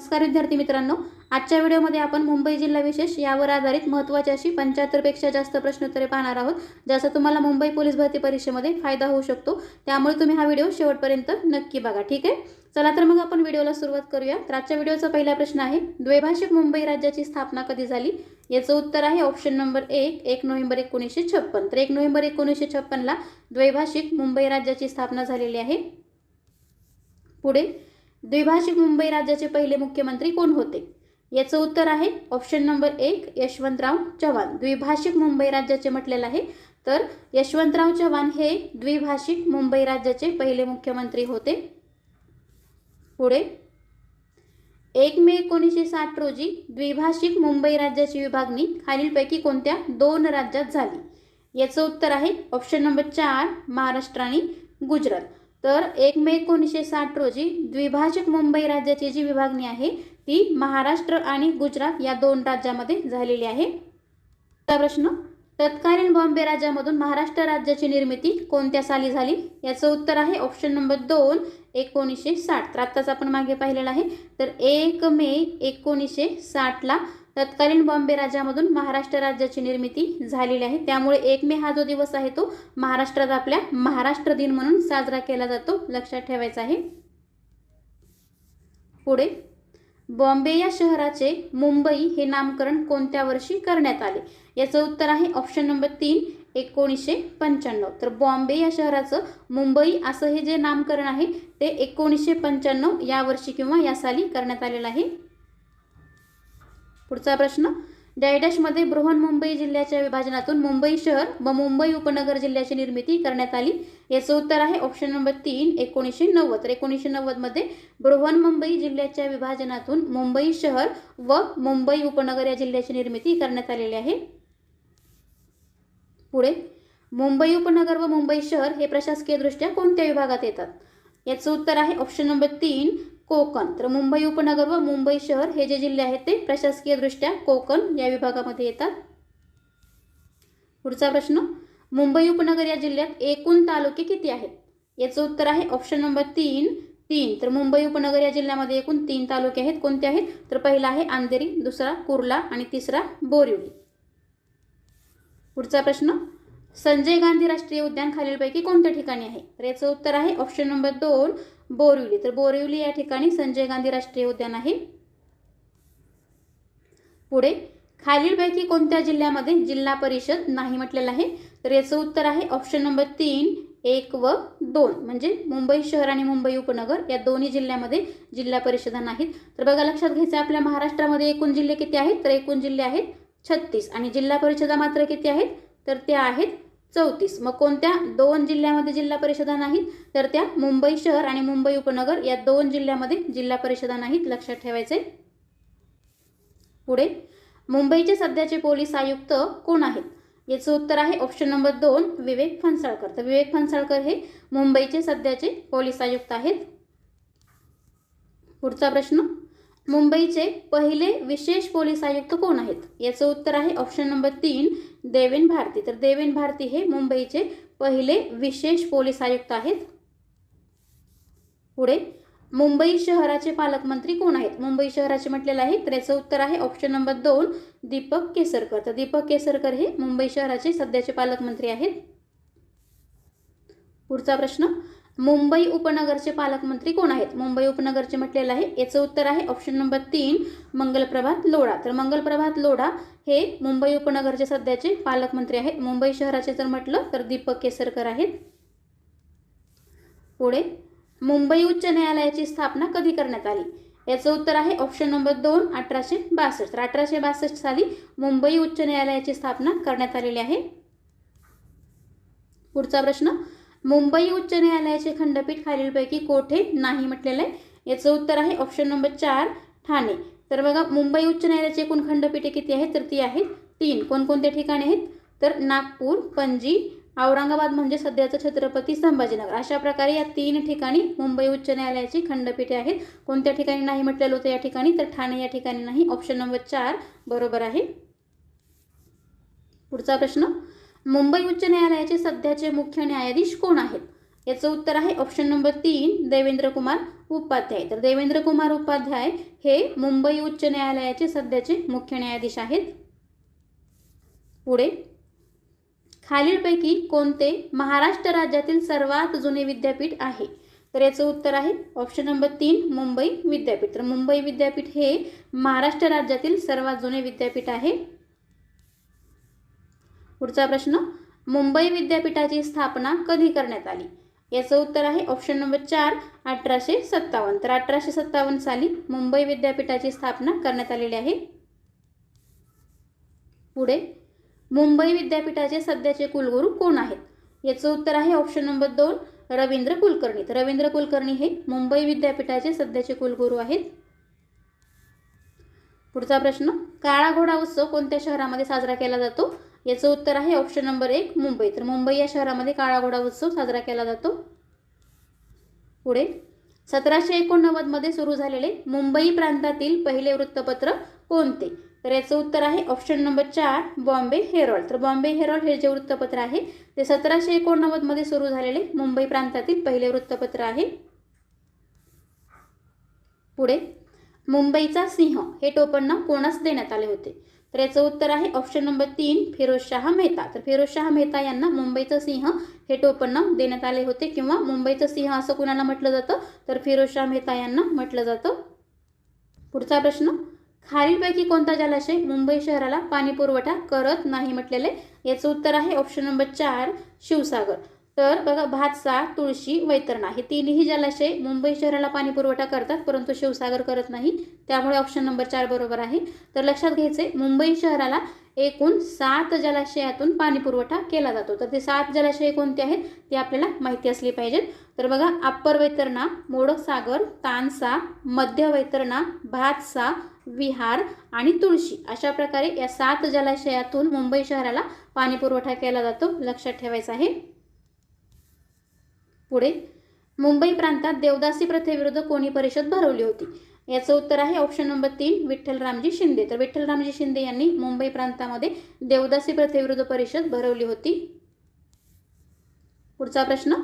नमस्कार विद्यार्थी मित्रांनो आजच्या व्हिडिओमध्ये आपण मुंबई जिल्हा विशेष यावर आधारित महत्त्वाची अशी पंच्याहत्तरपेक्षा जास्त प्रश्नोत्तरे पाहणार आहोत ज्याचा तुम्हाला मुंबई पोलीस भरती परीक्षेमध्ये फायदा होऊ शकतो. त्यामुळे तुम्ही हा व्हिडिओ शेवटपर्यंत नक्की बघा ठीक आहे? चला तर मग आपण व्हिडिओला सुरुवात करूया. तर आजच्या व्हिडिओचा पहिला प्रश्न आहे द्वैभाषिक मुंबई राज्याची स्थापना कधी झाली? याचं उत्तर आहे ऑप्शन नंबर एक एक नोव्हेंबर एकोणीसशे छप्पन. तर एक नोव्हेंबर एकोणीसशे छप्पनला द्वैभाषिक मुंबई राज्याची स्थापना झालेली आहे. पुढे द्विभाषिक मुंबई राज्याचे पहिले मुख्यमंत्री कोण होते? याचं उत्तर आहे ऑप्शन नंबर एक यशवंतराव चव्हाण. द्विभाषिक मुंबई राज्याचे म्हटलेलं आहे. तर यशवंतराव चव्हाण हे द्विभाषिक मुंबई राज्याचे पहिले मुख्यमंत्री होते. पुढे. एक मे एकोणीसशे साठ रोजी द्विभाषिक मुंबई राज्याची विभागणी खालीलपैकी कोणत्या दोन राज्यात झाली? याचं उत्तर आहे ऑप्शन नंबर चार महाराष्ट्र आणि गुजरात. तर एक मे एकोणीसशे साठ रोजी द्विभाषिक मुंबई राज्याची जी विभागणी आहे ती महाराष्ट्र आणि गुजरात या दोन राज्यामध्ये झालेली आहे. प्रश्न तत्कालीन बॉम्बे राज्यामधून महाराष्ट्र राज्याची निर्मिती कोणत्या साली झाली? याचं उत्तर आहे ऑप्शन नंबर दोन एकोणीसशे साठ. तर आत्ताच आपण मागे पाहिलेलं आहे. तर एक मे एकोणीसशे साठला तत्कालीन बॉम्बे राज्यामधून महाराष्ट्र राज्याची निर्मिती झालेली आहे. त्यामुळे एक मे हा जो दिवस आहे तो महाराष्ट्रात आपल्या महाराष्ट्र दिन म्हणून साजरा केला जातो. लक्षात ठेवायचा आहे. पुढे. बॉम्बे या शहराचे मुंबई हे नामकरण कोणत्या वर्षी करण्यात आले? याचं उत्तर आहे ऑप्शन नंबर तीन. एकोणीसशे पंच्याण्णव. तर बॉम्बे या शहराचं मुंबई असं हे जे नामकरण आहे ते एकोणीसशे पंच्याण्णव या वर्षी किंवा या साली करण्यात आलेलं आहे. पुढचा प्रश्न. डायडॅशमध्ये बृहन्मुंबई जिल्ह्याच्या विभाजनातून मुंबई शहर व मुंबई उपनगर जिल्ह्याची निर्मिती करण्यात आली. याचं उत्तर आहे ऑप्शन नंबर तीन एकोणीसशे नव्वद. तर एकोणीसशे नव्वदमध्ये बृहन्मुंबई जिल्ह्याच्या विभाजनातून मुंबई शहर व मुंबई उपनगर या जिल्ह्याची निर्मिती करण्यात आलेली आहे. पुढे. मुंबई उपनगर व मुंबई शहर हे प्रशासकीयदृष्ट्या कोणत्या विभागात येतात? याचं उत्तर आहे ऑप्शन नंबर तीन कोकण. तर मुंबई उपनगर व मुंबई शहर हे जे जिल्हे आहेत ते प्रशासकीयदृष्ट्या कोकण या विभागामध्ये येतात. पुढचा प्रश्न मुंबई उपनगर या जिल्ह्यात एकूण तालुके किती आहेत? याचं उत्तर आहे ऑप्शन नंबर तीन तीन. तर मुंबई उपनगर या जिल्ह्यामध्ये एकूण तीन तालुके आहेत. कोणते आहेत? तर पहिला आहे अंधेरी दुसरा कुर्ला आणि तिसरा बोरिवली. पुढचा प्रश्न. संजय गांधी राष्ट्रीय उद्यान खालीलपैकी कोणत्या ठिकाणी आहे? तर याचं उत्तर आहे ऑप्शन नंबर दोन बोरिवली. तर बोरिवली या ठिकाणी संजय गांधी राष्ट्रीय उद्यान आहे. पुढे खालीलपैकी कोणत्या जिल्ह्यामध्ये जिल्हा परिषद नाही म्हटलेलं आहे? तर याचं उत्तर आहे ऑप्शन नंबर तीन एक व दोन. म्हणजे मुंबई शहर आणि मुंबई उपनगर या दोन्ही जिल्ह्यामध्ये जिल्हा परिषदा नाहीत. तर बघा लक्षात घ्यायचं आपल्या महाराष्ट्रामध्ये एकूण जिल्हे किती आहेत? तर एकूण जिल्हे आहेत छत्तीस. आणि जिल्हा परिषदा मात्र किती आहेत? तर त्या आहेत चौतीस. मग कोणत्या? दोन जिल्ह्यामध्ये जिल्हा परिषदा नाहीत तर त्या मुंबई शहर आणि मुंबई उपनगर या दोन जिल्ह्यामध्ये जिल्हा परिषदा नाहीत लक्षात ठेवायचे. पुढे. मुंबईचे सध्याचे पोलीस आयुक्त कोण आहेत? याचं उत्तर आहे ऑप्शन नंबर दोन विवेक फणसाळकर. तर विवेक फणसाळकर हे मुंबईचे सध्याचे पोलीस आयुक्त आहेत. पुढचा प्रश्न. मुंबईचे पहिले विशेष पोलीस आयुक्त कोण आहेत? याचं उत्तर आहे ऑप्शन नंबर तीन देवेन भारती. तर देवेन भारती हे मुंबईचे पहिले विशेष पोलीस आयुक्त आहेत. पुढे मुंबई शहराचे पालकमंत्री कोण आहेत? मुंबई शहराचे म्हटलेलं आहे तर याचं उत्तर आहे ऑप्शन नंबर दोन दीपक केसरकर. तर दीपक केसरकर हे मुंबई शहराचे सध्याचे पालकमंत्री आहेत. पुढचा प्रश्न मुंबई उपनगरचे पालकमंत्री कोण आहेत? मुंबई उपनगरचे म्हटलेलं आहे. याचं उत्तर आहे ऑप्शन नंबर तीन मंगलप्रभात लोढा. तर मंगलप्रभात लोढा हे मुंबई उपनगरचे सध्याचे पालकमंत्री आहेत. मुंबई शहराचे जर म्हटलं तर दीपक केसरकर आहेत. पुढे मुंबई उच्च न्यायालयाची स्थापना कधी करण्यात आली? याचं उत्तर आहे ऑप्शन नंबर दोन अठराशे बासष्ट. तर अठराशे बासष्ट साली मुंबई उच्च न्यायालयाची स्थापना करण्यात आलेली आहे. पुढचा प्रश्न मुंबई उच्च न्यायालयाचे खंडपीठ खालीलपैकी कोठे नाही म्हटलेलं आहे? याचं उत्तर आहे ऑप्शन नंबर चार ठाणे. तर बघा मुंबई उच्च न्यायालयाची एकूण खंडपीठे किती आहेत? तर ती आहेत तीन. कोणकोणत्या ठिकाणी आहेत? तर नागपूर पणजी औरंगाबाद म्हणजे सध्याचं छत्रपती संभाजीनगर. अशा प्रकारे या तीन ठिकाणी मुंबई उच्च न्यायालयाची खंडपीठे आहेत. कोणत्या ठिकाणी नाही म्हटलेलं होतं या ठिकाणी? तर ठाणे या ठिकाणी नाही. ऑप्शन नंबर चार बरोबर आहे. पुढचा प्रश्न. मुंबई उच्च न्यायालयाचे सध्याचे मुख्य न्यायाधीश कोण आहेत? याचं उत्तर आहे ऑप्शन नंबर तीन देवेंद्र कुमार उपाध्याय. तर देवेंद्र कुमार उपाध्याय हे मुंबई उच्च न्यायालयाचे सध्याचे मुख्य न्यायाधीश आहेत. पुढे. खालीलपैकी कोणते महाराष्ट्र राज्यातील सर्वात जुने विद्यापीठ आहे? तर याचं उत्तर आहे ऑप्शन नंबर तीन मुंबई विद्यापीठ. तर मुंबई विद्यापीठ हे महाराष्ट्र राज्यातील सर्वात जुने विद्यापीठ आहे. पुढचा प्रश्न मुंबई विद्यापीठाची स्थापना कधी करण्यात आली? याचं उत्तर आहे ऑप्शन नंबर चार अठराशे सत्तावन्न. तर अठराशे सत्तावन्न साली मुंबई विद्यापीठाची स्थापना करण्यात आलेली आहे. पुढे मुंबई विद्यापीठाचे सध्याचे कुलगुरू कोण आहेत? याचं उत्तर आहे ऑप्शन नंबर दोन रवींद्र कुलकर्णी. तर रवींद्र कुलकर्णी हे मुंबई विद्यापीठाचे सध्याचे कुलगुरू आहेत. पुढचा प्रश्न काळा घोडा उत्सव कोणत्या शहरामध्ये साजरा केला जातो? याचं उत्तर आहे ऑप्शन नंबर एक मुंबई. तर मुंबई या शहरामध्ये काळा घोडा उत्सव साजरा केला जातो. पुढे. सतराशे एकोणनव्वदमध्ये सुरू झालेले मुंबई प्रांतातील पहिले वृत्तपत्र कोणते? तर याचं उत्तर आहे ऑप्शन नंबर चार बॉम्बे हेरॉल्ड. तर बॉम्बे हेरॉल्ड हे जे वृत्तपत्र आहे ते सतराशे एकोणनव्वदमध्ये सुरू झालेले मुंबई प्रांतातील पहिले वृत्तपत्र आहे. पुढे. मुंबईचा सिंह हे टोपण कोणास देण्यात आले होते? तर याचं उत्तर आहे ऑप्शन नंबर तीन फिरोजशाह मेहता. तर फिरोजशाह मेहता यांना मुंबईचं सिंह हे टोपण देण्यात आले होते किंवा मुंबईचं सिंह असं कुणाला म्हटलं जातं? तर फिरोजशाह मेहता यांना म्हटलं जातं. पुढचा प्रश्न खालीलपैकी कोणता जलाशय मुंबई शहराला पाणी पुरवठा करत नाही म्हटलेले? याचं उत्तर आहे ऑप्शन नंबर चार शिवसागर. तर बघा भातसा तुळशी वैतरणा हे तिन्ही जलाशय मुंबई शहराला पाणी पुरवठा करतात परंतु शिवसागर करत नाही. त्यामुळे ऑप्शन नंबर चार बरोबर आहे. तर लक्षात घ्यायचे मुंबई शहराला एकूण सात जलाशयातून पाणी पुरवठा केला जातो. तर ते सात जलाशय कोणते आहेत ते आपल्याला माहिती असली पाहिजेत. तर बघा अप्पर वैतरणा मोडक सागर तानसा मध्य वैतरणा भातसा विहार आणि तुळशी अशा प्रकारे या सात जलाशयातून मुंबई शहराला पाणी पुरवठा केला जातो. लक्षात ठेवायचा आहे. पुढे. मुंबई प्रांतात देवदासी प्रथेविरुद्ध कोणी परिषद भरवली होती? याचं उत्तर आहे ऑप्शन नंबर तीन विठ्ठलरामजी शिंदे. तर विठ्ठलरामजी शिंदे यांनी मुंबई प्रांतामध्ये देवदासी प्रथेविरुद्ध परिषद भरवली होती. पुढचा प्रश्न.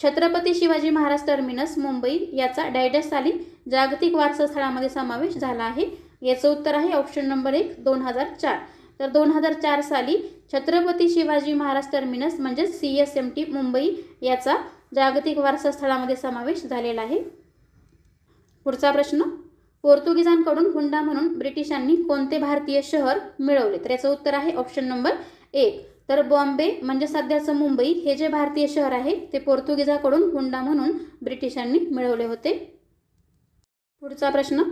छत्रपती शिवाजी महाराज टर्मिनस मुंबई याचा डायडस साली जागतिक वारसा स्थळामध्ये समावेश झाला आहे. याचं उत्तर आहे ऑप्शन नंबर एक दोन हजार चार. तर दोन हजार चार साली छत्रपती शिवाजी महाराज टर्मिनस म्हणजेच C S M T Mumbai याचा जागतिक वारसा स्थळामध्ये समावेश झालेला आहे. पुढचा प्रश्न पोर्तुगीजांकडून हुंडा म्हणून ब्रिटिशांनी कोणते भारतीय शहर मिळवले? तर याचं उत्तर आहे ऑप्शन नंबर एक तर बॉम्बे म्हणजे सध्याचं मुंबई हे जे भारतीय शहर आहे ते पोर्तुगीजाकडून हुंडा म्हणून ब्रिटिशांनी मिळवले होते. पुढचा प्रश्न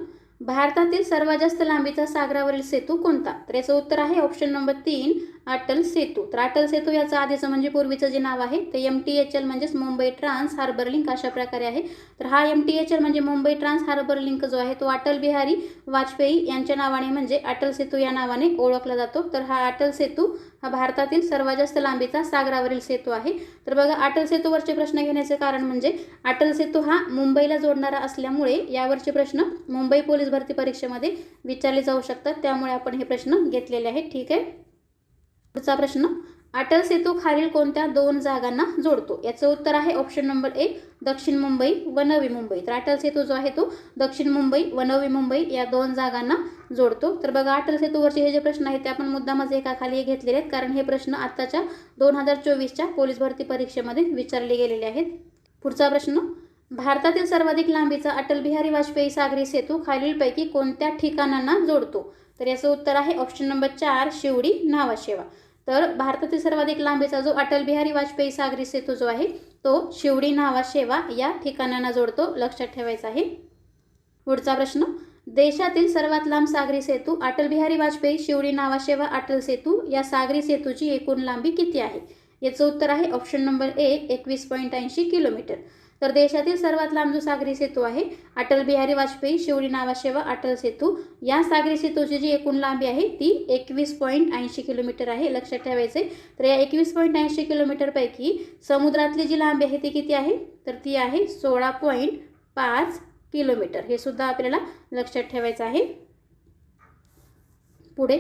भारतातील सर्वात जास्त लांबीचा सागरावरील सेतू कोणता? तर याचं उत्तर आहे ऑप्शन नंबर तीन अटल सेतू. तर अटल सेतू याचं आधीचं म्हणजे पूर्वीचं जे नाव आहे ते एम टी एच एल म्हणजेच मुंबई ट्रान्स हार्बर लिंक अशा प्रकारे आहे. तर हा एम टी एच एल म्हणजे मुंबई ट्रान्स हार्बर लिंक जो आहे तो अटल बिहारी वाजपेयी यांच्या नावाने म्हणजे अटल सेतू या नावाने ओळखला जातो. तर हा अटल सेतू हा भारतातील सर्वात जास्त लांबीचा सागरावरील सेतू आहे. तर बघा अटल सेतूवरचे प्रश्न घेण्याचे कारण म्हणजे अटल सेतू हा मुंबईला जोडणारा असल्यामुळे यावरचे प्रश्न मुंबई पोलीस भरती परीक्षेमध्ये विचारले जाऊ शकतात. त्यामुळे आपण हे प्रश्न घेतलेले आहेत. ठीक आहे? पुढचा प्रश्न. अटल सेतू खालील कोणत्या दोन जागांना जोडतो? याचं उत्तर आहे ऑप्शन नंबर एक दक्षिण मुंबई व नवी मुंबई. तर अटल सेतू जो आहे तो दक्षिण मुंबई व नवी मुंबई या दोन जागांना जोडतो. तर बघा अटल सेतूवरचे हे जे प्रश्न आहेत ते आपण मुद्दामच एकाखाली घेतलेले आहेत. कारण हे प्रश्न आत्ताच्या दोन हजार चोवीसच्या पोलीस भरती परीक्षेमध्ये विचारले गेलेले आहेत. पुढचा प्रश्न. भारतातील सर्वाधिक लांबीचा अटल बिहारी वाजपेयी सागरी सेतू खालीलपैकी कोणत्या ठिकाणांना जोडतो? तर याचं उत्तर आहे ऑप्शन नंबर चार शिवडी नावाशेवा. तर भारतातील सर्वाधिक लांबीचा जो अटल बिहारी वाजपेयी सागरी सेतू जो आहे तो शिवडी नावाशेवा या ठिकाणांना जोडतो. लक्षात ठेवायचा आहे. पुढचा प्रश्न देशातील सर्वात लांब सागरी सेतू अटल बिहारी वाजपेयी शिवडी नावाशेवा अटल सेतू या सागरी सेतूची एकूण लांबी किती आहे? याचं उत्तर आहे ऑप्शन नंबर ए एकवीस पॉईंट ऐंशी किलोमीटर. तर देशातील सर्वात लांब जो सागरी सेतू आहे अटल बिहारी वाजपेयी शिवडी नावाशेवा अटल सेतू. या सागरी सेतूची जी एकूण लांबी आहे ती एकवीस पॉईंट ऐंशी किलोमीटर आहे लक्षात ठेवायचे तर या एकवीस पॉईंट ऐंशी किलोमीटरपैकी समुद्रातली जी लांबी आहे ती किती आहे? तर ती आहे सोळा पॉईंट पाच किलोमीटर. हे सुद्धा आपल्याला लक्षात ठेवायचं आहे. पुढे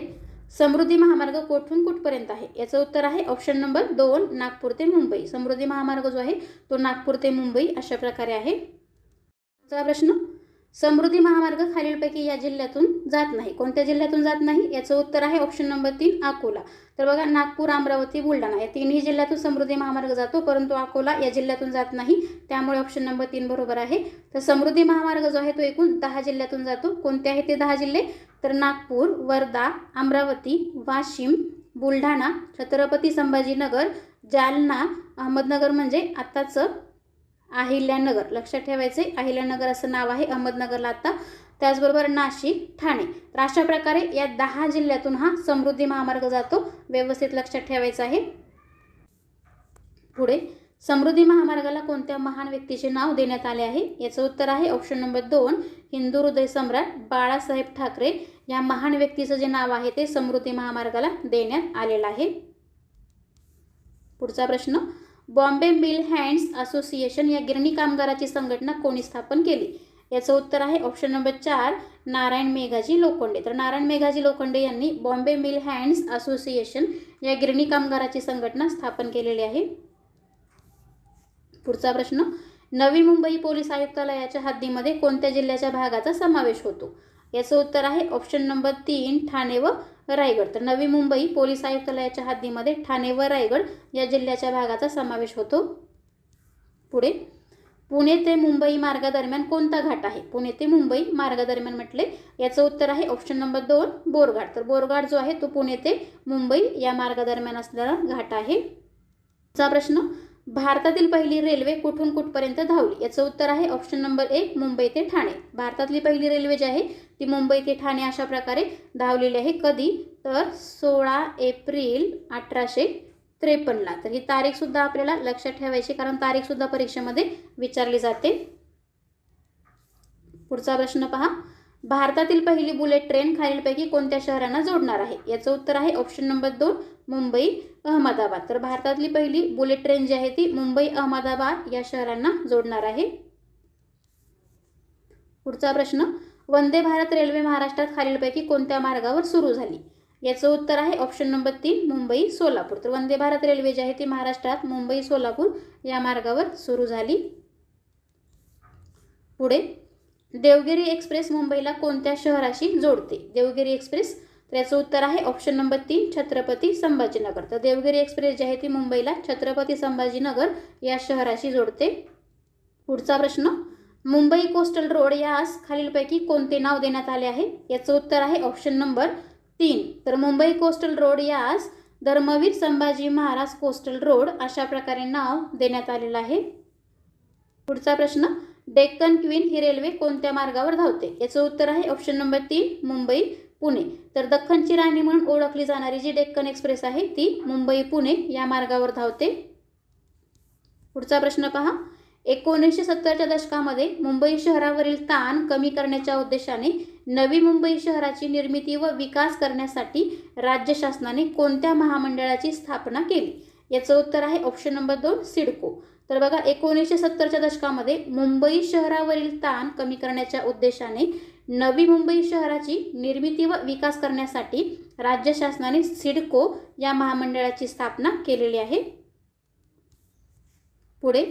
समृद्धी महामार्ग कोठून कुठपर्यंत आहे? याचं उत्तर आहे ऑप्शन नंबर दोन नागपूर ते मुंबई. समृद्धी महामार्ग जो आहे तो नागपूर ते मुंबई अशा प्रकारे आहे. पुढचा प्रश्न समृद्धी महामार्ग खालीलपैकी या जिल्ह्यातून जात नाही. कोणत्या जिल्ह्यातून जात नाही? याचं उत्तर आहे ऑप्शन नंबर तीन अकोला. तर बघा नागपूर अमरावती बुलढाणा या तिन्ही जिल्ह्यातून समृद्धी महामार्ग जातो परंतु अकोला या जिल्ह्यातून जात नाही. त्यामुळे ऑप्शन नंबर तीन बरोबर आहे. तर समृद्धी महामार्ग जो आहे तो एकूण दहा जिल्ह्यातून जातो. कोणते आहे ते दहा जिल्हे? तर नागपूर वर्धा अमरावती वाशिम बुलढाणा छत्रपती संभाजीनगर जालना अहमदनगर म्हणजे आत्ताचं अहिल्यानगर. लक्षात ठेवायचं आहे अहिल्यानगर असं नाव आहे अहमदनगरला आता. त्याचबरोबर नाशिक ठाणे. तर अशा प्रकारे या दहा जिल्ह्यातून हा समृद्धी महामार्ग जातो. व्यवस्थित लक्षात ठेवायचं आहे. पुढे समृद्धी महामार्गाला कोणत्या महान व्यक्तीचे नाव देण्यात आले आहे? याचं उत्तर आहे ऑप्शन नंबर दोन हिंदू हृदय सम्राट बाळासाहेब ठाकरे. या महान व्यक्तीचं जे नाव आहे ते समृद्धी महामार्गाला देण्यात आलेलं आहे. पुढचा प्रश्न बॉम्बे मिल हँड्स असोसिएशन या गिरणी कामगाराची संघटना कोणी स्थापन केली? याचं उत्तर आहे ऑप्शन नंबर चार नारायण मेघाजी लोखंडे. तर नारायण मेघाजी लोखंडे यांनी बॉम्बे मिल हँड्स असोसिएशन या गिरणी कामगाराची संघटना स्थापन केलेली आहे. पुढचा प्रश्न नवी मुंबई पोलीस आयुक्तालयाच्या हद्दीमध्ये कोणत्या जिल्ह्याच्या भागाचा समावेश होतो? याचं उत्तर आहे ऑप्शन नंबर तीन ठाणे व रायगड. तर नवी मुंबई पोलीस आयुक्तालयाच्या हद्दीमध्ये ठाणे व रायगड या जिल्ह्याच्या भागाचा समावेश होतो. पुढे पुणे ते मुंबई मार्गादरम्यान कोणता घाट आहे? पुणे ते मुंबई मार्गादरम्यान म्हटले याचं उत्तर आहे ऑप्शन नंबर दोन बोरघाट. तर बोरघाट जो आहे तो पुणे ते मुंबई या मार्गादरम्यान असणारा घाट आहे. चा प्रश्न भारतातील पहिली रेल्वे कुठून कुठपर्यंत धावली? याचं उत्तर आहे ऑप्शन नंबर एक मुंबई ते ठाणे. भारतातली पहिली रेल्वे जी आहे ती मुंबई ते ठाणे अशा प्रकारे धावलेली आहे. कधी? तर सोळा एप्रिल अठराशे त्रेपन्नला. तर ही तारीखसुद्धा आपल्याला लक्षात ठेवायची कारण तारीखसुद्धा परीक्षेमध्ये विचारली जाते. पुढचा प्रश्न पहा. भारतातील पहिली बुलेट ट्रेन खालीलपैकी कोणत्या शहरांना जोडणार आहे? याचं उत्तर आहे ऑप्शन नंबर दोन मुंबई अहमदाबाद. तर भारतातली पहिली बुलेट ट्रेन जी आहे ती मुंबई अहमदाबाद या शहरांना जोडणार आहे. पुढचा प्रश्न वंदे भारत रेल्वे महाराष्ट्रात खालीलपैकी कोणत्या मार्गावर सुरू झाली? याचं उत्तर आहे ऑप्शन नंबर तीन मुंबई सोलापूर. तर वंदे भारत रेल्वे जी आहे ती महाराष्ट्रात मुंबई सोलापूर या मार्गावर सुरू झाली. पुढे देवगिरी एक्सप्रेस मुंबईला कोणत्या शहराशी जोडते? देवगिरी एक्सप्रेस तर याचं उत्तर आहे ऑप्शन नंबर तीन छत्रपती संभाजीनगर. तर देवगिरी एक्सप्रेस जी आहे ती मुंबईला छत्रपती संभाजीनगर या शहराशी जोडते. पुढचा प्रश्न मुंबई कोस्टल रोड यास खालीलपैकी कोणते नाव देण्यात आले आहे? याचं उत्तर आहे ऑप्शन नंबर तीन. तर मुंबई कोस्टल रोड यास धर्मवीर संभाजी महाराज कोस्टल रोड अशा प्रकारे नाव देण्यात आलेलं आहे. पुढचा प्रश्न डेक्कन क्वीन ही रेल्वे कोणत्या मार्गावर धावते? याचं उत्तर आहे ऑप्शन नंबर तीन मुंबई पुणे. तर दख्खनची राणी म्हणून ओळखली जाणारी जी डेक्कन एक्सप्रेस आहे ती मुंबई पुणे या मार्गावर धावते. पुढचा प्रश्न पहा. एकोणीसशे सत्तरच्या दशकामध्ये मुंबई शहरावरील ताण कमी करण्याच्या उद्देशाने नवी मुंबई शहराची निर्मिती व विकास करण्यासाठी राज्य शासनाने कोणत्या महामंडळाची स्थापना केली? याचं उत्तर आहे ऑप्शन नंबर दोन सिडको. तर बघा एकोणीसशे सत्तरच्या दशकामध्ये मुंबई शहरावरील ताण कमी करण्याच्या उद्देशाने नवी मुंबई शहराची निर्मिती व विकास करण्यासाठी राज्य शासनाने सिडको या महामंडळाची स्थापना केलेली आहे. पुढे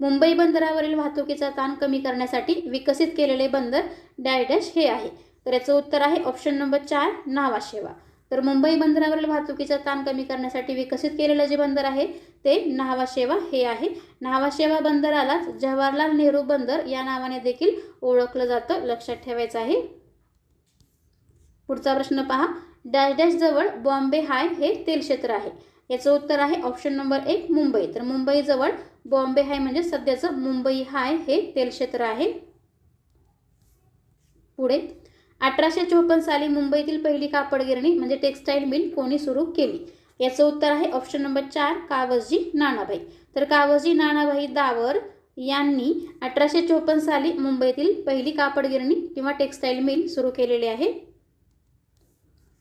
मुंबई बंदरावरील वाहतुकीचा ताण कमी करण्यासाठी विकसित केलेले बंदर डॅश हे आहे. तर याचं उत्तर आहे ऑप्शन नंबर चार न्हावाशेवा तर मुंबई बंदरावरील वाहतुकीचा ताण कमी करण्यासाठी विकसित केलेलं जे बंदर आहे ते न्हावाशेवा हे आहे. न्हावाशेवा बंदरालाच जवाहरलाल नेहरू बंदर या नावाने देखील ओळखलं जातं लक्षात ठेवायचं आहे. पुढचा प्रश्न पहा. डॅश डॅश जवळ बॉम्बे हाय हे तेल क्षेत्र आहे. याचं उत्तर आहे ऑप्शन नंबर एक मुंबई. तर मुंबईजवळ बॉम्बे हाय म्हणजे सध्याचं मुंबई हाय हे तेल क्षेत्र आहे. पुढे अठराशे चोपन्न साली मुंबईतील पहिली कापड गिरणी म्हणजे टेक्स्टाईल मिल कोणी सुरू केली? याचं उत्तर आहे ऑप्शन नंबर चार कावसजी नानाभाई. तर कावसजी नानाभाई दावर यांनी अठराशे चोपन्न साली मुंबईतील पहिली कापड गिरणी किंवा टेक्स्टाईल मिल सुरू केलेली आहे.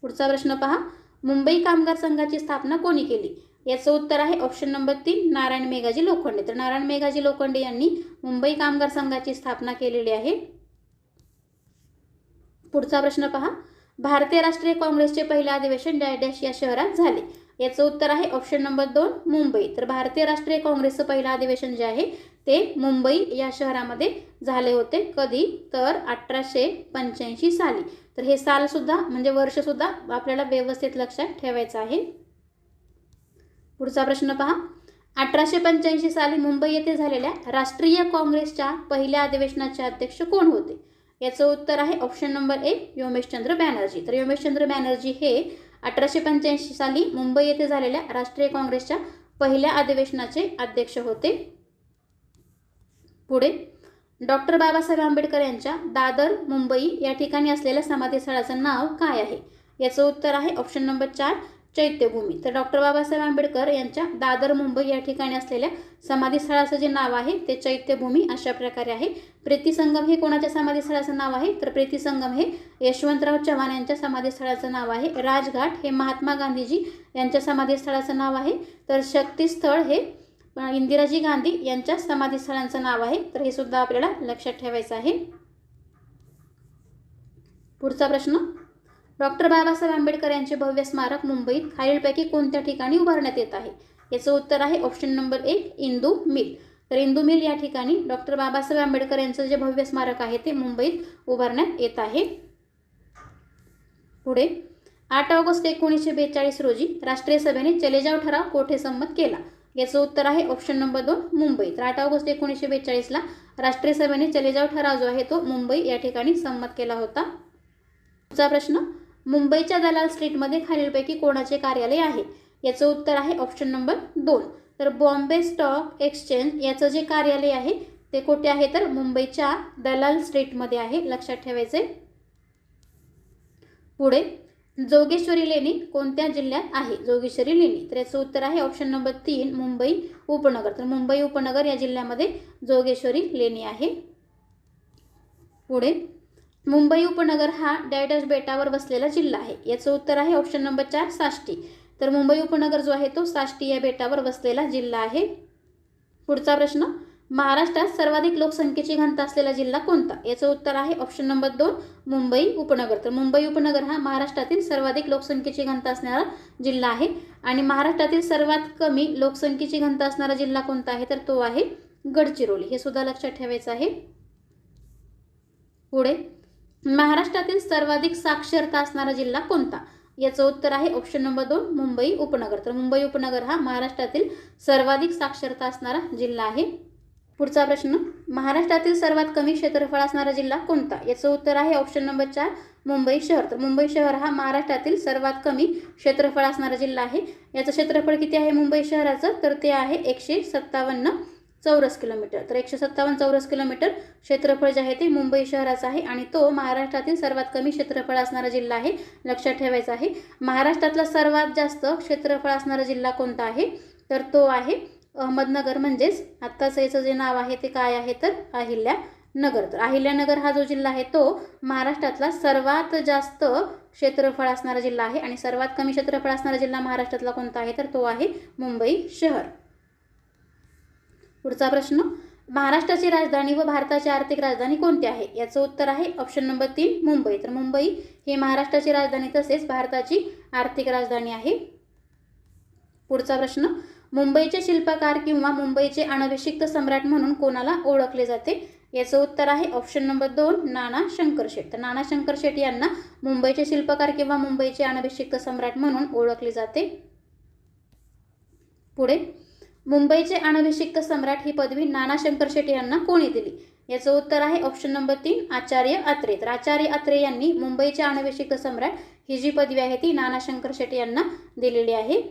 पुढचा प्रश्न पहा. मुंबई कामगार संघाची स्थापना कोणी केली? याचं उत्तर आहे ऑप्शन नंबर तीन नारायण मेघाजी लोखंडे. तर नारायण मेघाजी लोखंडे यांनी मुंबई कामगार संघाची स्थापना केलेली आहे. पुढचा प्रश्न पहा. भारतीय राष्ट्रीय काँग्रेसचे पहिले अधिवेशन डॅश डॅश या शहरात झाले. याचं उत्तर आहे ऑप्शन नंबर दोन मुंबई. तर भारतीय राष्ट्रीय काँग्रेसचं पहिलं अधिवेशन जे आहे ते मुंबई या शहरामध्ये झाले होते. कधी? तर अठराशे पंच्याऐंशी साली. तर हे सालसुद्धा म्हणजे वर्षसुद्धा आपल्याला व्यवस्थित लक्षात ठेवायचं आहे. पुढचा प्रश्न पहा. अठराशे पंच्याऐंशी साली मुंबई येथे झालेल्या राष्ट्रीय काँग्रेसच्या पहिल्या अधिवेशनाचे अध्यक्ष कोण होते? याचं उत्तर आहे ऑप्शन नंबर एक व्योमेशचंद्र बॅनर्जी. तर व्योमेशचंद्र बॅनर्जी हे अठराशे पंच्याऐंशी साली मुंबई येथे झालेल्या राष्ट्रीय काँग्रेसच्या पहिल्या अधिवेशनाचे अध्यक्ष होते. पुढे डॉक्टर बाबासाहेब आंबेडकर यांच्या दादर मुंबई या ठिकाणी असलेल्या समाधीस्थळाचं नाव काय आहे? याचं उत्तर आहे ऑप्शन नंबर चार चैत्यभूमी. तर डॉक्टर बाबासाहेब आंबेडकर यांच्या दादर मुंबई या ठिकाणी असलेल्या समाधीस्थळाचं जे नाव आहे ते चैत्यभूमी अशा प्रकारे आहे. प्रीतीसंगम हे कोणाच्या समाधीस्थळाचं नाव आहे? तर प्रीतीसंगम हे यशवंतराव चव्हाण यांच्या समाधीस्थळाचं नाव आहे. राजघाट हे महात्मा गांधीजी यांच्या समाधीस्थळाचं नाव आहे. तर शक्तीस्थळ हे इंदिराजी गांधी यांच्या समाधीस्थळांचं नाव आहे. तर हे सुद्धा आपल्याला लक्षात ठेवायचं आहे. पुढचा प्रश्न. डॉक्टर बाबासाहेब आंबेडकर यांचे भव्य स्मारक मुंबईत खालीलपैकी कोणत्या ठिकाणी उभारण्यात येत आहे? याचं उत्तर आहे ऑप्शन नंबर एक इंदू मिल. तर इंदू मिल या ठिकाणी डॉक्टर बाबासाहेब आंबेडकर यांचं जे भव्य स्मारक आहे ते मुंबईत उभारण्यात येत आहे. पुढे आठ ऑगस्ट एकोणीसशे बेचाळीस रोजी राष्ट्रीय सभेने चलेजाव ठराव कोठे संमत केला? याचं उत्तर आहे ऑप्शन नंबर दोन मुंबई तर आठ ऑगस्ट एकोणीसशे बेचाळीसला राष्ट्रीय सभेने चलेजाव ठराव जो आहे तो मुंबई या ठिकाणी संमत केला होता. पुढचा प्रश्न मुंबईच्या दलाल स्ट्रीटमध्ये खालीलपैकी कोणाचे कार्यालय आहे? याचं उत्तर आहे ऑप्शन नंबर दोन. तर बॉम्बे स्टॉक एक्सचेंज याचं जे कार्यालय आहे ते कुठे आहे? तर मुंबईच्या दलाल स्ट्रीटमध्ये आहे. लक्षात ठेवायचे पुढे जोगेश्वरी लेणी कोणत्या जिल्ह्यात आहे? जोगेश्वरी लेणी. तर याचं उत्तर आहे ऑप्शन नंबर तीन मुंबई उपनगर. तर मुंबई उपनगर या जिल्ह्यामध्ये जोगेश्वरी लेणी आहे. पुढे मुंबई उपनगर हा डॅडस बेटावर बसलेला जिल्हा आहे. याचं उत्तर आहे ऑप्शन नंबर चार साष्टी. तर मुंबई उपनगर जो आहे तो साष्टी या बेटावर बसलेला जिल्हा आहे. पुढचा प्रश्न महाराष्ट्रात सर्वाधिक लोकसंख्येची घनता असलेला जिल्हा कोणता? याचं उत्तर आहे ऑप्शन नंबर दोन मुंबई उपनगर. तर मुंबई उपनगर हा महाराष्ट्रातील सर्वाधिक लोकसंख्येची घनता असणारा जिल्हा आहे. आणि महाराष्ट्रातील सर्वात कमी लोकसंख्येची घनता असणारा जिल्हा कोणता आहे? तर तो आहे गडचिरोली. हे सुद्धा लक्षात ठेवायचं आहे. पुढे महाराष्ट्रातील सर्वाधिक साक्षरता असणारा जिल्हा कोणता? याचं उत्तर आहे ऑप्शन नंबर दोन मुंबई उपनगर. तर मुंबई उपनगर हा महाराष्ट्रातील सर्वाधिक साक्षरता असणारा जिल्हा आहे. पुढचा प्रश्न महाराष्ट्रातील सर्वात कमी क्षेत्रफळ असणारा जिल्हा कोणता? याचं उत्तर आहे ऑप्शन नंबर चार मुंबई शहर. तर मुंबई शहर हा महाराष्ट्रातील सर्वात कमी क्षेत्रफळ असणारा जिल्हा आहे. याचं क्षेत्रफळ किती आहे मुंबई शहराचं? तर ते आहे एकशे सत्तावन्न. चौरस किलोमीटर. तर एकशे सत्तावन्न चौरस किलोमीटर क्षेत्रफळ जे आहे ते मुंबई शहराचं आहे आणि तो महाराष्ट्रातील सर्वात कमी क्षेत्रफळ असणारा जिल्हा आहे लक्षात ठेवायचा आहे. महाराष्ट्रातला सर्वात जास्त क्षेत्रफळ असणारा जिल्हा कोणता आहे? तर तो आहे अहमदनगर म्हणजेच आत्ताच याचं जे नाव आहे ते काय आहे तर अहिल्यानगर. तर अहिल्यानगर हा जो जिल्हा आहे तो महाराष्ट्रातला सर्वात जास्त क्षेत्रफळ असणारा जिल्हा आहे आणि सर्वात कमी क्षेत्रफळ असणारा जिल्हा महाराष्ट्रातला कोणता आहे? तर तो आहे मुंबई शहर. पुढचा प्रश्न महाराष्ट्राची राजधानी व भारताची आर्थिक राजधानी कोणती आहे? याचं उत्तर आहे ऑप्शन नंबर तीन मुंबई. तर मुंबई ही महाराष्ट्राची राजधानी तसेच भारताची आर्थिक राजधानी आहे. पुढचा प्रश्न मुंबईचे शिल्पकार किंवा मुंबईचे अनभिषिक्त सम्राट म्हणून कोणाला ओळखले जाते? याचं उत्तर आहे ऑप्शन नंबर दोन नाना शंकरशेठ तर नाना शंकरशेठ यांना मुंबईचे शिल्पकार किंवा मुंबईचे अनभिषिक्त सम्राट म्हणून ओळखले जाते. पुढे मुंबईचे अनभिषिक्त सम्राट ही पदवी नाना शेट्टी यांना कोणी दिली? याचं उत्तर आहे ऑप्शन नंबर तीन आचार्य अत्रे. तर आचार्य अत्रे यांनी मुंबईचे अनभिषिक्त सम्राट ही जी पदवी आहे ती नाना शेट्टी यांना दिलेली आहे.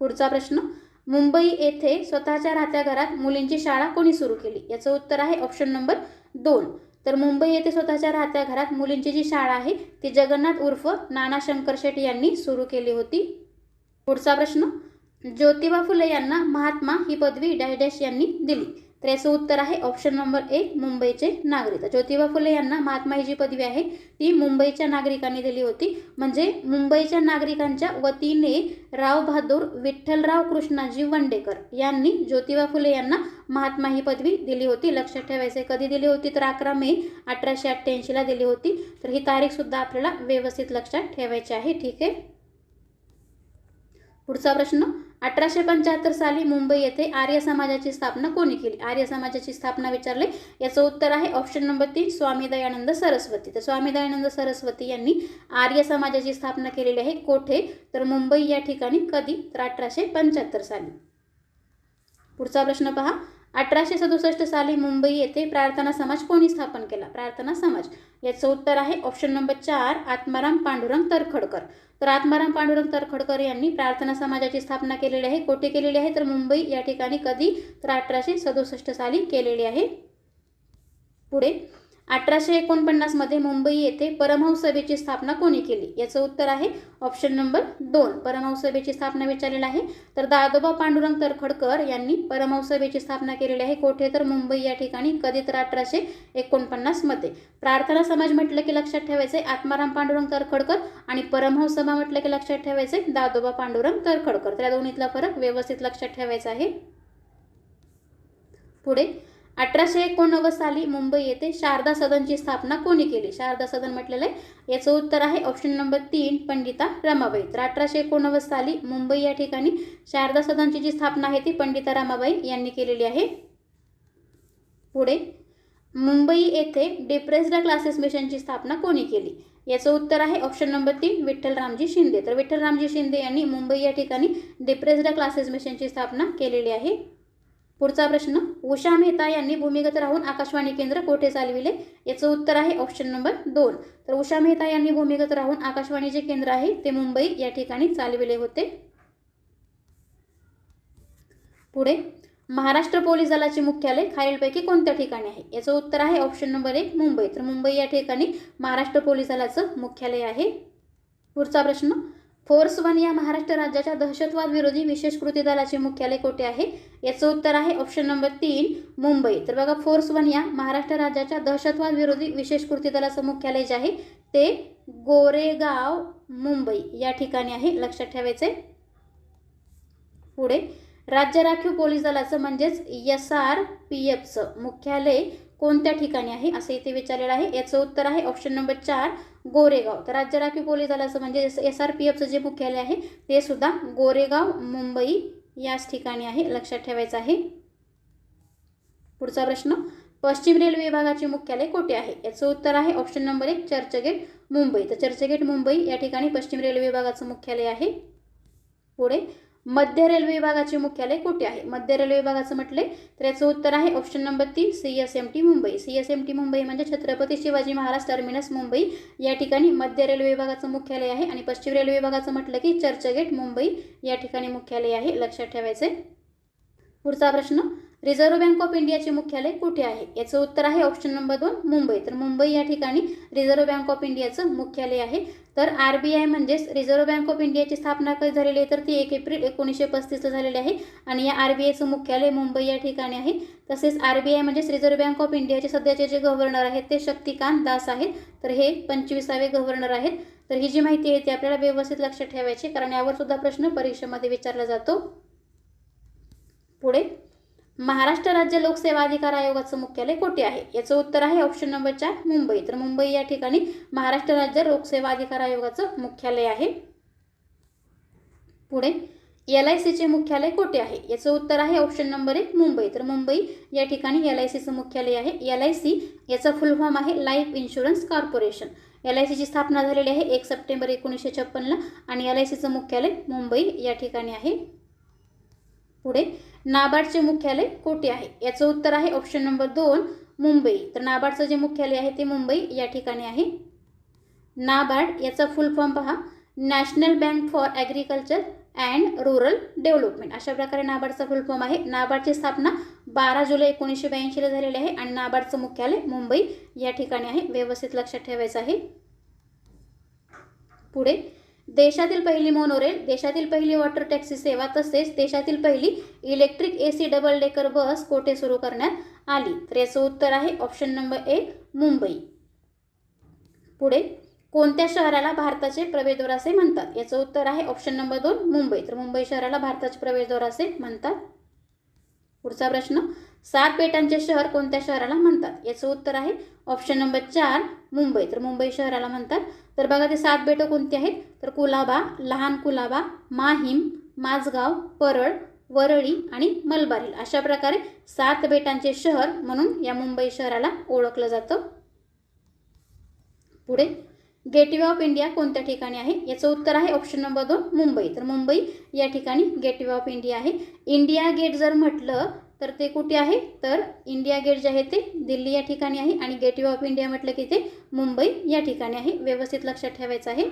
पुढचा प्रश्न. मुंबई येथे स्वतःच्या राहत्या घरात मुलींची शाळा कोणी सुरू केली? याचं उत्तर आहे ऑप्शन नंबर दोन. तर मुंबई येथे स्वतःच्या राहत्या घरात मुलींची जी शाळा आहे ती जगन्नाथ उर्फ नाना शेट्टी यांनी सुरू केली होती. पुढचा प्रश्न. ज्योतिबा फुले यांना महात्मा ही पदवी डॅश यांनी दिली. तर याचं उत्तर आहे ऑप्शन नंबर एक मुंबईचे नागरिक. ज्योतिबा फुले यांना महात्मा ही जी पदवी आहे ती मुंबईच्या नागरिकांनी दिली होती. म्हणजे मुंबईच्या नागरिकांच्या वतीने राव बहादूर विठ्ठलराव कृष्णाजी वंडेकर यांनी ज्योतिबा फुले यांना महात्मा ही पदवी दिली होती. लक्षात ठेवायचं कधी दिली होती? तर अकरा मे अठराशे अठ्ठ्याऐंशीला दिली होती. तर ही तारीखसुद्धा आपल्याला व्यवस्थित लक्षात ठेवायची आहे. ठीक आहे? पुढचा प्रश्न अठराशे पंच्याहत्तर साली मुंबई येथे आर्य समाजाची स्थापना कोणी केली? आर्य समाजाची स्थापना विचारले याचं उत्तर आहे ऑप्शन नंबर तीन स्वामी दयानंद सरस्वती. तर स्वामी दयानंद सरस्वती यांनी आर्य समाजाची स्थापना केलेली आहे कोठे? तर मुंबई या ठिकाणी कधी? तर अठराशे पंच्याहत्तर साली. पुढचा प्रश्न पहा अठराशे सदुसष्ट साली मुंबई येथे प्रार्थना समाज कोणी स्थापन केला? प्रार्थना समाज. याचं उत्तर आहे ऑप्शन नंबर चार आत्माराम पांडुरंग तरखडकर. तर आत्माराम पांडुरंग तरखडकर यांनी प्रार्थना समाजाची स्थापना केलेली आहे. कोठे केलेली आहे? तर मुंबई या ठिकाणी कधी? तर अठराशे सदुसष्ट साली केलेली आहे. पुढे. अठराशे एकोणपन्नासमध्ये मुंबई येथे परमहंस सभेची स्थापना कोणी केली? याचं उत्तर आहे ऑप्शन नंबर दोन. परमहंस सभेची स्थापना विचारलेला आहे. तर दादोबा पांडुरंग तरखडकर यांनी परमहंस सभेची स्थापना केलेली आहे. कोठे? तर मुंबई या ठिकाणी. कधी? तर अठराशे एकोणपन्नासमध्ये प्रार्थना समाज म्हटलं की लक्षात ठेवायचे आत्माराम पांडुरंग तरखडकर आणि परमहंस सभा म्हटलं की लक्षात ठेवायचे दादोबा पांडुरंग तरखडकर. त्या दोन्हीतला फरक व्यवस्थित लक्षात ठेवायचा आहे. पुढे अठराशे एकोणनव्वद साली मुंबई येथे शारदा सदनची स्थापना कोणी केली? शारदा सदन म्हटलेलं आहे. याचं उत्तर आहे ऑप्शन नंबर तीन पंडिता रमाबाई. तर अठराशे एकोणनव्वद साली मुंबई या ठिकाणी शारदा सदनची जी स्थापना आहे ती पंडिता रमाबाई यांनी केलेली आहे. पुढे मुंबई येथे डिप्रेस्ड क्लासेस मिशनची स्थापना कोणी केली? याचं उत्तर आहे ऑप्शन नंबर तीन विठ्ठल रामजी शिंदे. तर विठ्ठलरामजी शिंदे यांनी मुंबई या ठिकाणी डिप्रेस्ड क्लासेस मिशनची स्थापना केलेली आहे. पुढचा प्रश्न उषा मेहता यांनी भूमिगत राहून आकाशवाणी केंद्र कोठे चालविले? याचं उत्तर आहे ऑप्शन नंबर दोन. तर उषा मेहता यांनी भूमिगत राहून आकाशवाणी जे केंद्र आहे ते मुंबई या ठिकाणी चालविले होते. पुढे महाराष्ट्र पोलीस दलाचे मुख्यालय खालीलपैकी कोणत्या ठिकाणी आहे? याचं उत्तर आहे ऑप्शन नंबर एक मुंबई. तर मुंबई या ठिकाणी महाराष्ट्र पोलीस दलाचं मुख्यालय आहे. पुढचा प्रश्न फोर्स वन या महाराष्ट्र राज्याच्या दहशतवाद विरोधी विशेष कृती दलाचे मुख्यालय कोठे आहे? याचं उत्तर आहे ऑप्शन नंबर तीन मुंबई. तर बघा फोर्स वन या महाराष्ट्र राज्याच्या दहशतवाद विरोधी विशेष कृती दलाचं मुख्यालय जे आहे ते गोरेगाव मुंबई. या ठिकाणी आहे लक्षात ठेवायचे पुढे राज्य राखीव पोलीस दलाचं म्हणजेच एस आर पी एफचं मुख्यालय कोणत्या ठिकाणी आहे? असं इथे विचारलेलं आहे. याचं उत्तर आहे ऑप्शन नंबर चार गोरेगाव. तर राज्य राखीव पोलीस दलाचं म्हणजे एस आर पी एफचं जे मुख्यालय आहे ते सुद्धा गोरेगाव मुंबई याच ठिकाणी आहे. लक्षात ठेवायचं आहे. पुढचा प्रश्न पश्चिम रेल्वे विभागाचे मुख्यालय कोठे आहे? याचं उत्तर आहे ऑप्शन नंबर एक चर्चगेट मुंबई. तर चर्चगेट मुंबई या ठिकाणी पश्चिम रेल्वे विभागाचं मुख्यालय आहे. पुढे मध्य रेल्वे विभागाचे मुख्यालय कुठे आहे? मध्य रेल्वे विभागाचं म्हटले तर याचं उत्तर आहे ऑप्शन नंबर तीन C S M T Mumbai. C S M T Mumbai म्हणजे छत्रपती शिवाजी महाराज टर्मिनस मुंबई. या ठिकाणी मध्य रेल्वे विभागाचं मुख्यालय आहे आणि पश्चिम रेल्वे विभागाचं म्हटलं की चर्चगेट मुंबई. या ठिकाणी मुख्यालय आहे लक्षात ठेवायचे पुढचा प्रश्न रिझर्व्ह बँक ऑफ इंडियाचे मुख्यालय कुठे आहे? याचं उत्तर आहे ऑप्शन नंबर दोन मुंबई. तर मुंबई या ठिकाणी रिझर्व्ह बँक ऑफ इंडियाचं मुख्यालय आहे. तर आर बी आय म्हणजेच रिझर्व्ह बँक ऑफ इंडियाची स्थापना कधी झालेली आहे? तर ती एक एप्रिल एकोणीसशे पस्तीसला झालेली आहे आणि या आर बी आयचं मुख्यालय मुंबई या ठिकाणी आहे. तसेच आर बी आय म्हणजेच रिझर्व्ह बँक ऑफ इंडियाचे सध्याचे जे गव्हर्नर आहेत ते शक्तिकांत दास आहेत. तर हे पंचवीसावे गव्हर्नर आहेत. तर ही जी माहिती आहे ती आपल्याला व्यवस्थित लक्षात ठेवायची कारण यावर सुद्धा प्रश्न परीक्षेमध्ये विचारला जातो. पुढे. महाराष्ट्र राज्य लोकसेवा अधिकार आयोगाचं मुख्यालय कोठे आहे? याचं उत्तर आहे ऑप्शन नंबर चार मुंबई. तर मुंबई या ठिकाणी महाराष्ट्र राज्य लोकसेवा अधिकार आयोगाचं मुख्यालय आहे. पुढे एल आय सीचे मुख्यालय कोठे आहे? याचं उत्तर आहे ऑप्शन नंबर एक मुंबई. तर मुंबई या ठिकाणी एल आय सीचं मुख्यालय आहे. एल आय सी याचा फुल फॉर्म आहे life insurance corporation L I सीची स्थापना झालेली आहे एक सप्टेंबर एकोणीसशे छप्पनला आणि एल आय सीचं मुख्यालय मुंबई या ठिकाणी आहे. पुढे नाबार्डचे मुख्यालय कोठे आहे? याचं उत्तर आहे ऑप्शन नंबर दोन मुंबई. तर नाबार्डचं जे मुख्यालय आहे ते मुंबई या ठिकाणी आहे. नाबार्ड याचा फुल फॉर्म पहा. National bank for agriculture and rural development अशा प्रकारे नाबार्डचा फुल फॉर्म आहे. नाबार्डची स्थापना बारा जुलै एकोणीसशे ब्याऐंशीला झालेली आहे आणि नाबार्डचं मुख्यालय मुंबई या ठिकाणी आहे. व्यवस्थित लक्षात ठेवायचं आहे. पुढे देशातील पहिली मोनोरेल देशातील पहिली वॉटर टॅक्सी सेवा तसेच देशातील पहिली electric A C double decker bus कोठे सुरू करण्यात आली? तर याचं उत्तर आहे ऑप्शन नंबर ए मुंबई. पुढे कोणत्या शहराला भारताचे प्रवेशद्वार असे म्हणतात? याचं उत्तर आहे ऑप्शन नंबर दोन मुंबई. तर मुंबई शहराला भारताचे प्रवेशद्वार असे म्हणतात. पुढचा प्रश्न सात बेटांचे शहर कोणत्या शहराला म्हणतात? याचं उत्तर आहे ऑप्शन नंबर चार मुंबई. तर मुंबई शहराला म्हणतात. तर बघा ते सात बेटं कोणती आहेत? तर कुलाबा लहान कुलाबा माहीम माझगाव परळ वरळी आणि मलबारील. अशा प्रकारे सात बेटांचे शहर म्हणून या मुंबई शहराला ओळखलं जातं. पुढे गेटवे ऑफ इंडिया कोणत्या ठिकाणी आहे? याचं उत्तर आहे ऑप्शन नंबर दोन मुंबई. तर मुंबई या ठिकाणी गेटवे ऑफ इंडिया आहे. इंडिया गेट जर म्हटलं तर ते कुठे आहे? तर इंडिया गेट जे आहे ते दिल्ली या ठिकाणी आहे आणि गेटवे ऑफ इंडिया म्हटलं की ते मुंबई या ठिकाणी आहे. व्यवस्थित लक्षात ठेवायचं आहे.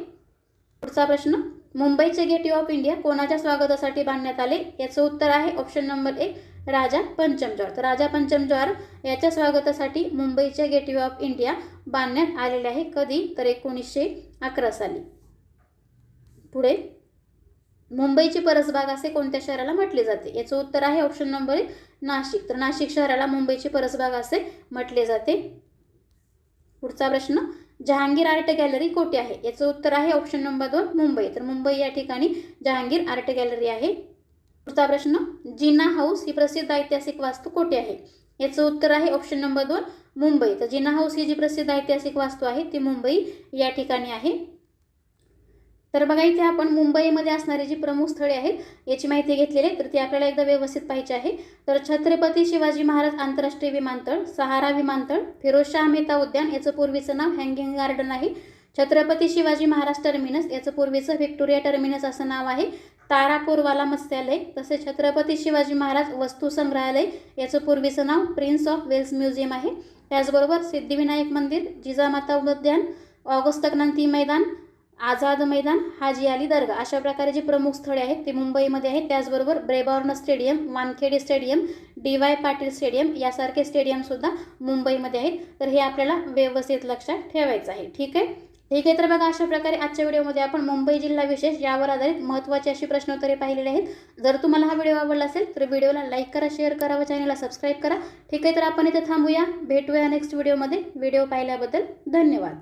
पुढचा प्रश्न मुंबईचे गेट ऑफ इंडिया कोणाच्या स्वागतासाठी बांधण्यात आले? याचं उत्तर आहे ऑप्शन नंबर एक राजा पंचमज्वार तर राजा पंचमज्वार याच्या स्वागतासाठी मुंबईच्या गेटवे ऑफ इंडिया बांधण्यात आलेले आहे. कधी? तर एकोणीसशे अकरा साली. पुढे. मुंबईची परसबाग असे कोणत्या शहराला म्हटले जाते? याचं उत्तर आहे ऑप्शन नंबर एक नाशिक. तर नाशिक शहराला मुंबईची परसबाग असे म्हटले जाते. पुढचा प्रश्न जहांगीर आर्ट गॅलरी कोठे आहे? याचं उत्तर आहे ऑप्शन नंबर दोन मुंबई. तर मुंबई या ठिकाणी जहांगीर आर्ट गॅलरी आहे. पुढचा प्रश्न जिना हाऊस ही प्रसिद्ध ऐतिहासिक वास्तू कोठे आहे? याचं उत्तर आहे ऑप्शन नंबर दोन मुंबई. तर जिना हाऊस ही जी प्रसिद्ध ऐतिहासिक वास्तू आहे ती मुंबई या ठिकाणी आहे. तर बघा इथे आपण मुंबईमध्ये असणारी जी प्रमुख स्थळे आहेत याची माहिती घेतलेली आहे. तर ती आपल्याला एकदा व्यवस्थित पाहिजे आहे. तर छत्रपती शिवाजी महाराज आंतरराष्ट्रीय विमानतळ सहारा विमानतळ फिरोजशाह मेहता उद्यान याचं पूर्वीचं नाव हँगिंग गार्डन आहे. छत्रपती शिवाजी महाराज टर्मिनस याचं पूर्वीचं व्हिक्टोरिया टर्मिनस असं नाव आहे. तारापूरवाला मत्स्यालय तसेच छत्रपती शिवाजी महाराज वस्तू संग्रहालय याचं पूर्वीचं नाव प्रिन्स ऑफ वेल्स म्युझियम आहे. त्याचबरोबर सिद्धिविनायक मंदिर जिजामाता उद्यान ऑगस्ट क्रांती मैदान आझाद मैदान हाजी अली दर्गा अशा प्रकारे जी प्रमुख स्थळे आहेत ती मुंबईमध्ये आहेत. त्याचबरोबर Brabourne stadium Wankhede stadium D Y Patil stadium यासारखे स्टेडियमसुद्धा मुंबईमध्ये आहेत. तर हे आपल्याला व्यवस्थित लक्षात ठेवायचं आहे. ठीक आहे? ठीक आहे तर बघा अशा प्रकारे आजच्या व्हिडिओमध्ये आपण मुंबई जिल्हा विशेष यावर आधारित महत्त्वाची अशी प्रश्नोत्तरे पाहिलेली आहेत. जर तुम्हाला हा व्हिडिओ आवडला असेल तर व्हिडिओला लाईक करा शेअर करा व चॅनलला सबस्क्राईब करा. ठीक आहे तर आपण इथे थांबूया. भेटूया नेक्स्ट व्हिडिओमध्ये. व्हिडिओ पाहिल्याबद्दल धन्यवाद.